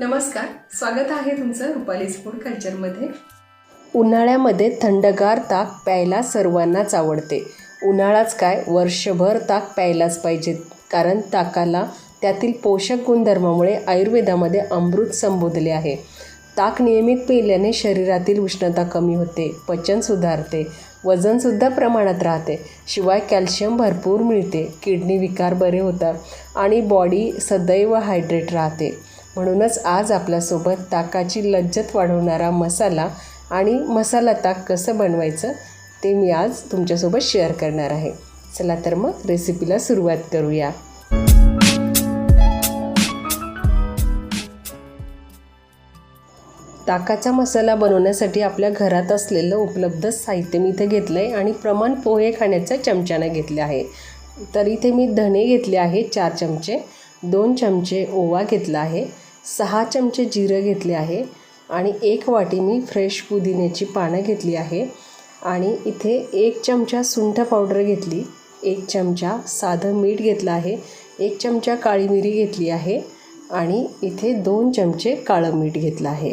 नमस्कार स्वागत आहे तुमचं रुपालीज फूड कल्चरमध्ये. उन्हाळ्यामध्ये थंडगार ताक प्यायला सर्वांनाच आवडते. उन्हाळाच काय? वर्षभर ताक प्यायलाच पाहिजे कारण ताकाला त्यातील पोषक गुणधर्मामुळे आयुर्वेदामध्ये अमृत संबोधले आहे. ताक नियमित पिल्याने शरीरातील उष्णता कमी होते पचन सुधारते वजनसुद्धा प्रमाणात राहते. शिवाय कॅल्शियम भरपूर मिळते किडनी विकार बरे होतात आणि बॉडी सदैव हायड्रेट राहते. म्हणूनच आज आपल्यासोबत ताकाची लज्जत वाढवणारा मसाला आणि मसाला ताक कसं बनवायचं ते मी आज तुमच्यासोबत शेअर करणार आहे. चला तर मग रेसिपीला सुरुवात करूया. ताकाचा मसाला बनवण्यासाठी आपल्या घरात असलेलं उपलब्ध साहित्य मी इथे घेतलं आहे आणि प्रमाण पोहे खाण्याच्या चमच्यानं घेतले आहे. तर इथे मी धणे घेतले आहे चार चमचे. दोन चमचे ओवा घेतला आहे सहा चमचे जिरं घेतले आहे आणि एक वाटी मी फ्रेश पुदिन्याची पानं घेतली आहे आणि इथे एक चमचा सुंठ पावडर घेतली एक चमचा साधं मीठ घेतलं आहे एक चमचा काळी मिरी घेतली आहे आणि इथे दोन चमचे काळं मीठ घेतलं आहे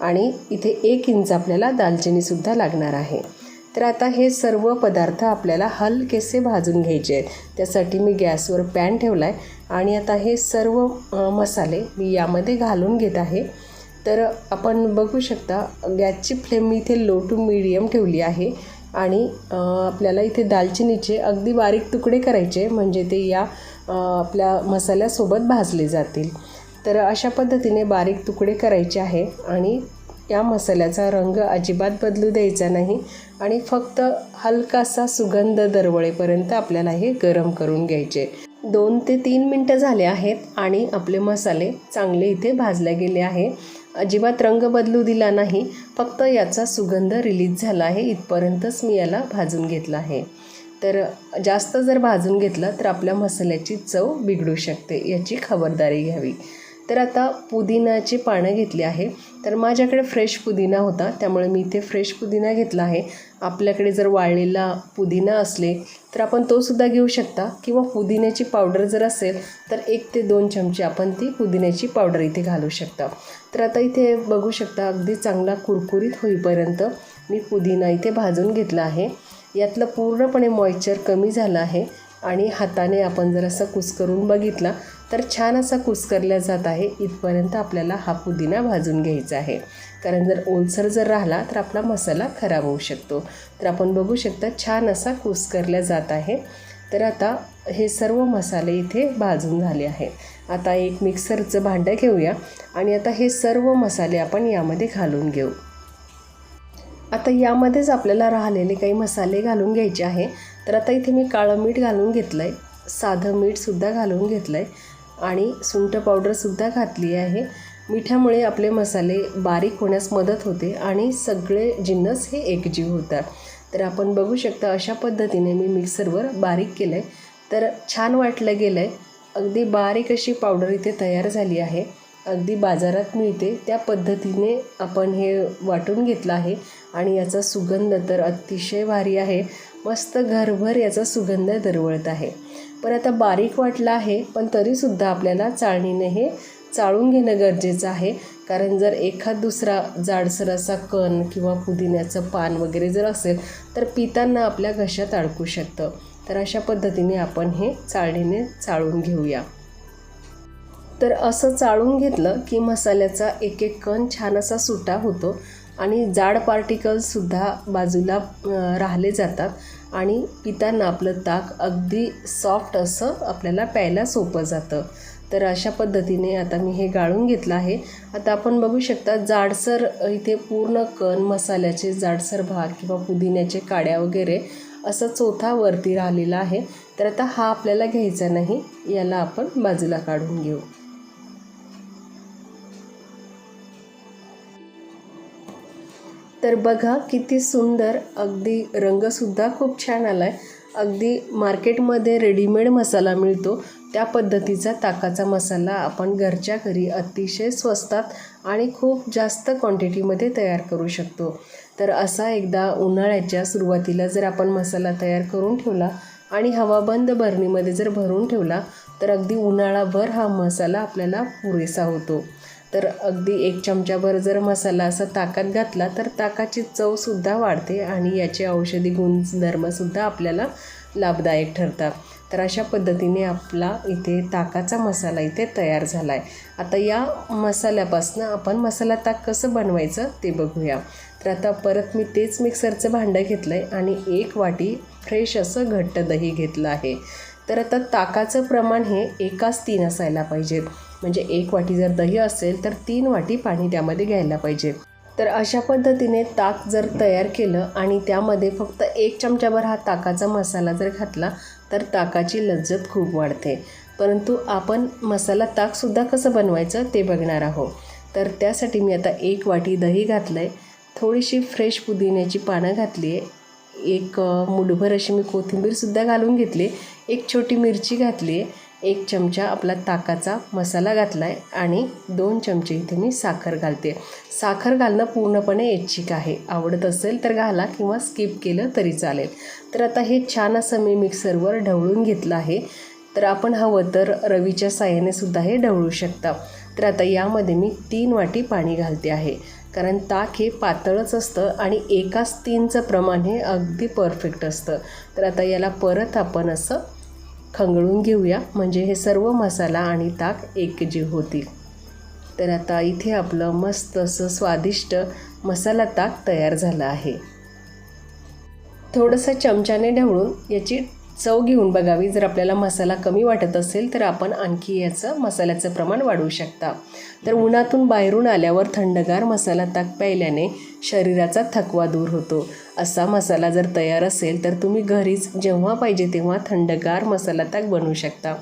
आणि इथे एक इंच आपल्याला दालचिनीसुद्धा लागणार आहे. तर आता हे सर्व पदार्थ आपल्याला हलकेसे भाजून घ्यायचे आहेत. त्यासाठी मी गॅसवर पॅन ठेवला आहे आणि आता हे सर्व मसाले मी यामध्ये घालून घेत आहे. तर आपण बघू शकता गॅसची फ्लेम मी इथे लो टू मीडियम ठेवली आहे. आणि आपल्याला इथे दालचिनीचे अगदी बारीक तुकडे करायचे म्हणजे ते या आपल्या मसाल्यासोबत भाजले जातील. तर अशा पद्धतीने बारीक तुकडे करायचे आहे आणि या मसाल्याचा रंग अजिबात बदलू द्यायचा नाही आणि फक्त हलकासा सुगंध दरवळेपर्यंत आपल्याला हे गरम करून घ्यायचे. दोन ते तीन मिनटं झाले आहेत आणि आपले मसाले चांगले इथे भाजले गेले आहे. अजिबात रंग बदलू दिला नाही फक्त याचा सुगंध रिलीज झाला आहे इथपर्यंतच मी याला भाजून घेतला आहे. तर जास्त जर भाजून घेतलं तर आपल्या मसाल्याची चव बिघडू शकते याची खबरदारी घ्यावी. तर आता पुदिनाची पानं घेतली आहे. तर माझ्याकडे फ्रेश पुदिना होता त्यामुळे मी इथे फ्रेश पुदिना घेतला आहे. आपल्याकडे जर वाळलेला पुदिना असले तर आपण तोसुद्धा घेऊ शकता. किंवा पुदिन्याची पावडर जर असेल तर एक ते दोन चमचे आपण ती पुदिन्याची पावडर इथे घालू शकता. तर आता इथे बघू शकता अगदी चांगला कुरकुरीत होईपर्यंत मी पुदिना इथे भाजून घेतला आहे. यातलं पूर्णपणे मॉइश्चर कमी झालं आहे. आणि हाताने आपण जर असं कुस्करून बघितला तर छान असा कुस्करला जात आहे. इथपर्यंत आपल्याला हा पुदिना भाजून घ्यायचा आहे. कारण जर ओलसर जर राहिला तर आपला मसाला खराब होऊ शकतो. तर आपण बघू शकता छान असा कुस्करला जात आहे. तर आता हे सर्व मसाले इथे भाजून झाले आहेत. आता एक मिक्सरचं भांडं घेऊया आणि आता हे सर्व मसाले आपण यामध्ये घालून घेऊ. आता यामध्येच आपल्याला राहिलेले काही मसाले घालून घ्यायचे आहे. तर आता इथे मी काळं मीठ घालून घेतलं आहे साधं मीठसुद्धा घालून घेतलं आहे आणि सुंठ पावडरसुद्धा घातली आहे. मिठामुळे आपले मसाले बारीक होण्यास मदत होते आणि सगळे जिन्नस हे एकजीव होतात. तर आपण बघू शकता अशा पद्धतीने मी मिक्सरवर बारीक केलं आहे तर छान वाटलं गेलं आहे अगदी बारीक अशी पावडर इथे तयार झाली आहे. अगदी बाजारात मिळते. त्या पद्धतीने आपण हे वाटून घेतलं आहे आणि याचा सुगंध तर अतिशय भारी आहे. मस्त घरभर याचा सुगंध दरवळत आहे. पण आता बारीक वाटला आहे पण तरीसुद्धा आपल्याला चाळणीने हे चाळून घेणं गरजेचं आहे. कारण जर एखाद दुसरा जाडसर असा कण किंवा पुदिन्याचं पान वगैरे जर असेल तर पितांना आपल्या घशात अडकू शकतं. तर अशा पद्धतीने आपण हे चाळणीने चाळून घेऊया. तर असं चाळून घेतलं की मसाल्याचा एक एक कण छान असा सुटा होतो आणि जाड पार्टिकल्ससुद्धा बाजूला राहिले जातात आणि पितांना आपलं ताक अगदी सॉफ्ट असं आपल्याला प्यायला सोपं जातं. तर अशा पद्धतीने आता मी हे गाळून घेतलं आहे. आता आपण बघू शकता जाडसर इथे पूर्ण कण मसाल्याचे जाडसर भाग किंवा पुदिन्याचे काड्या वगैरे असं चोथा वरती राहिलेला आहे. तर आता हा आपल्याला घ्यायचा नाही याला आपण बाजूला काढून घेऊ. तर बघा किती सुंदर अगदी रंगसुद्धा खूप छान आला आहे अगदी मार्केटमध्ये रेडीमेड मसाला मिळतो. त्या पद्धतीचा ताकाचा मसाला आपण घरच्या घरी अतिशय स्वस्तात आणि खूप जास्त क्वांटिटीमध्ये तयार करू शकतो. तर असा एकदा उन्हाळ्याच्या सुरुवातीला जर आपण मसाला तयार करून ठेवला आणि हवाबंद बरणीमध्ये जर भरून ठेवला तर अगदी उन्हाळाभर हा मसाला आपल्याला पुरेसा होतो. तर अगदी एक चमचाभर जर मसाला असा ताकात घातला तर ताकाची चवसुद्धा वाढते आणि याचे औषधी गुणधर्मसुद्धा आपल्याला लाभदायक ठरतात. तर अशा पद्धतीने आपला इथे ताकाचा मसाला इथे तयार झाला आहे आता या मसाल्यापासून आपण मसाला ताक कसं बनवायचं ते बघूया. तर आता परत मी तेच मिक्सरचं भांडं घेतलं आहे आणि एक वाटी फ्रेश असं घट्ट दही घेतलं आहे. तर आता ताकाचं प्रमाण हे एकाच तीन असायला पाहिजेत म्हणजे एक वाटी जर दही असेल तर तीन वाटी पाणी त्यामध्ये घ्यायला पाहिजे. तर अशा पद्धतीने ताक जर तयार केलं आणि त्यामध्ये फक्त एक चमचाभर हा ताकाचा मसाला जर घातला तर ताकाची लज्जत खूप वाढते. परंतु आपण मसाला ताकसुद्धा कसं बनवायचं ते बघणार आहोत. तर त्यासाठी मी आता एक वाटी दही घातलं आहे थोडीशी फ्रेश पुदिन्याची पानं घातली आहे. एक मुठभर अशी मी कोथिंबीरसुद्धा घालून घेतली एक छोटी मिरची घातली आहे. एक चमचा आपला ताकाचा मसाला घातला आहे आणि दोन चमचे इथे मी साखर घालते. साखर घालणं पूर्णपणे ऐच्छिक आहे. आवडत असेल तर घाला किंवा स्किप केलं तरी चालेल. तर आता हे छान असं मी मिक्सरवर ढवळून घेतलं आहे. तर आपण हवं तर रवीच्या साह्याने सुद्धा हे ढवळू शकता. तर आता यामध्ये मी तीन वाटी पाणी घालते आहे. कारण ताक हे पातळच असतं आणि एकाच तीनचं प्रमाण हे अगदी परफेक्ट असतं. तर आता याला परत आपण असं खंगळून घेऊया. म्हणजे हे सर्व मसाला आणि ताक एकजीव होतील. तर आता इथे आपलं मस्त असं स्वादिष्ट मसाला ताक तयार झालं आहे. थोडंसं चमच्याने ढवळून याची चव घेऊन बघावी. जर आपल्याला मसाला कमी वाटत असेल तर आपण आणखी याचं मसाल्याचं प्रमाण वाढवू शकता. तर उन्हातून बाहेरून आल्यावर थंडगार मसाला ताक प्यायल्याने शरीराचा थकवा दूर होतो. असा मसाला जर तयार असेल तर तुम्ही घरीच जेव्हा पाहिजे तेव्हा थंडगार मसाला ताक बनवू शकता.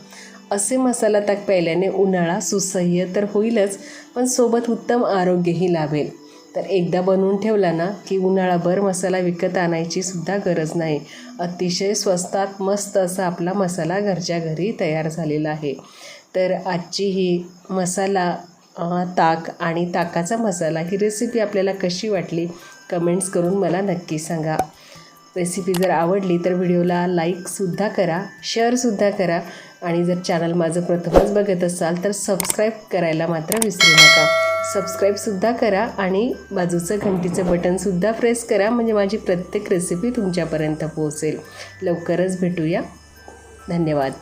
असे मसाला ताक प्यायल्याने उन्हाळा सुसह्य तर होईलच पण सोबत उत्तम आरोग्यही लाभेल. तर एकदा बनवून ठेवला ना की उन्हाळाभर मसाला विकत आणायची सुद्धा गरज नाही. अतिशय स्वस्तात मस्त असा आपला मसाला घरच्या घरी तयार झालेला आहे. तर आजची ही मसाला ताक आणि ताकाचा मसाला ही रेसिपी आपल्याला कशी वाटली? कमेंट्स करून मला नक्की सांगा. रेसिपी जर आवडली तर व्हिडिओला लाईकसुद्धा करा शेअरसुद्धा करा आणि जर चॅनल माझं प्रथमच बघत असाल तर सबस्क्राईब करायला मात्र विसरू नका. सबस्क्राईबसुद्धा करा आणि बाजूचं घंटीचं बटनसुद्धा प्रेस करा. म्हणजे माझी प्रत्येक रेसिपी तुमच्यापर्यंत पोहोचेल. लवकरच भेटूया. धन्यवाद.